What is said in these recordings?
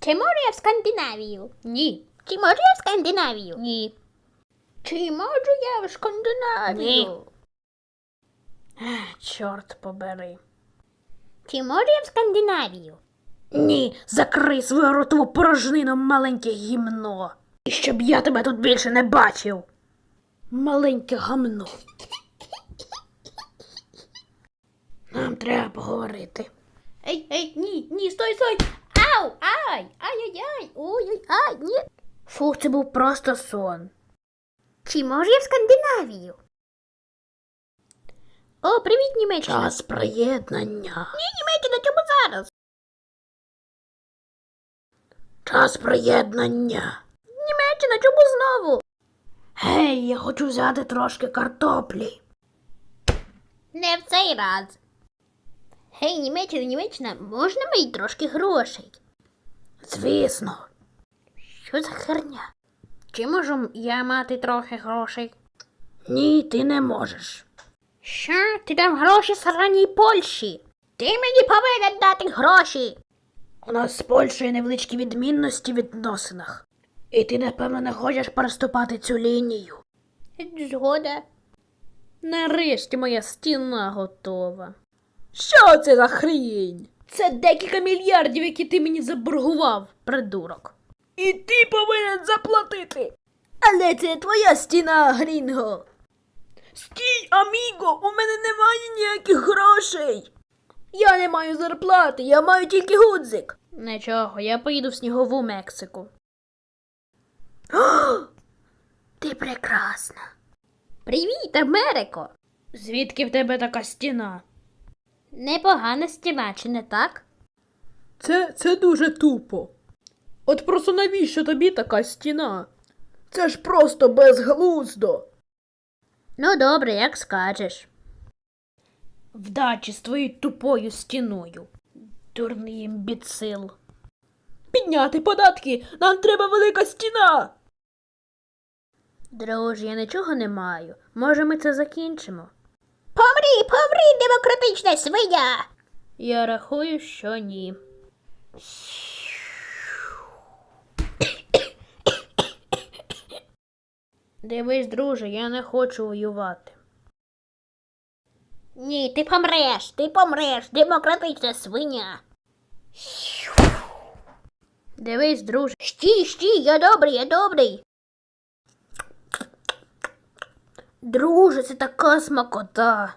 Чи можу я в Скандинавію? Ні. Чи можу я в Скандинавію? Ні. Чи можу я в Скандинавію? Ні. Чорт побери. Чи можу я в Скандинавію? Ні, закрий свою ротову порожнину, маленьке гімно. І щоб я тебе тут більше не бачив. Маленьке гамно. Нам треба поговорити. Ей, ей, ні, ні, стой, стой. Ау, ай, ай-яй-яй, ой-ой-ай, ні. Фу, це був просто сон. Чи можу я в Скандинавію? О, привіт, Німеччина. Час приєднання. Ні, Німеччина, чому зараз? Час приєднання. Німеччина, чому знову? Гей, я хочу взяти трошки картоплі. Не в цей раз. Гей, Німеччина, Німеччина, можна мені трошки грошей? Звісно. Що за херня? Чи можу я мати трохи грошей? Ні, ти не можеш. Що? Ти дав гроші сраній Польщі? Ти мені повинен дати гроші. У нас з Польщею невеличкі відмінності в відносинах. І ти, напевно, не хочеш переступати цю лінію. Згода. Нарешті моя стіна готова. Що це за хрінь? Це декілька мільярдів, які ти мені заборгував, придурок. І ти повинен заплатити. Але це твоя стіна, Грінго. Стій, аміго, у мене немає ніяких грошей. Я не маю зарплати, я маю тільки гудзик. Нічого, я поїду в снігову Мексику. О, ти прекрасна. Привіт, Америко. Звідки в тебе така стіна? Непогана стіна, чи не так? Це, це дуже тупо. От просто навіщо тобі така стіна? Це ж просто безглуздо. Ну, добре, як скажеш. Вдачі з твоєю тупою стіною. Дурний імбіцил. Підняти податки! Нам треба велика стіна. Друже, я нічого не маю. Може, ми це закінчимо? Демократична свиня! Я рахую, що ні. Дивись, друже, я не хочу воювати. Ні, ти помреш, ти помреш, демократична свиня. Дивись, друже. Стій, стій, я добрий, я добрий. Друже, це така смакота.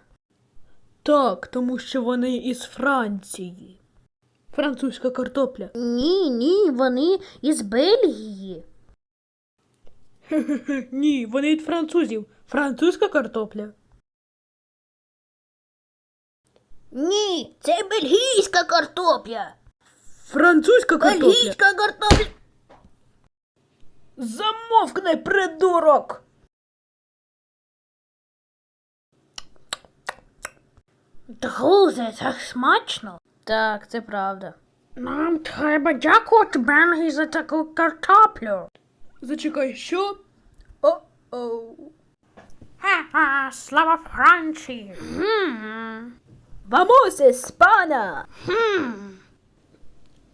Так, тому що вони із Франції. Французька картопля. Ні, ні, вони із Бельгії. Ні, вони від французів. Французька картопля. Ні, це бельгійська картопля. Французька картопля. Бельгійська картопля. Замовкни, придурок! Друже, так смачно. Так, це правда. Нам треба дякувати Бенгі за таку картоплю. Зачекай, що? О-оу. Ха-ха, слава Франції. Vamos, Espana!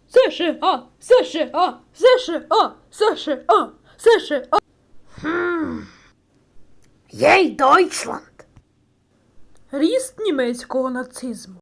США! США! США! США! США! Єй, Дойчланд! Ріст німецького нацизму.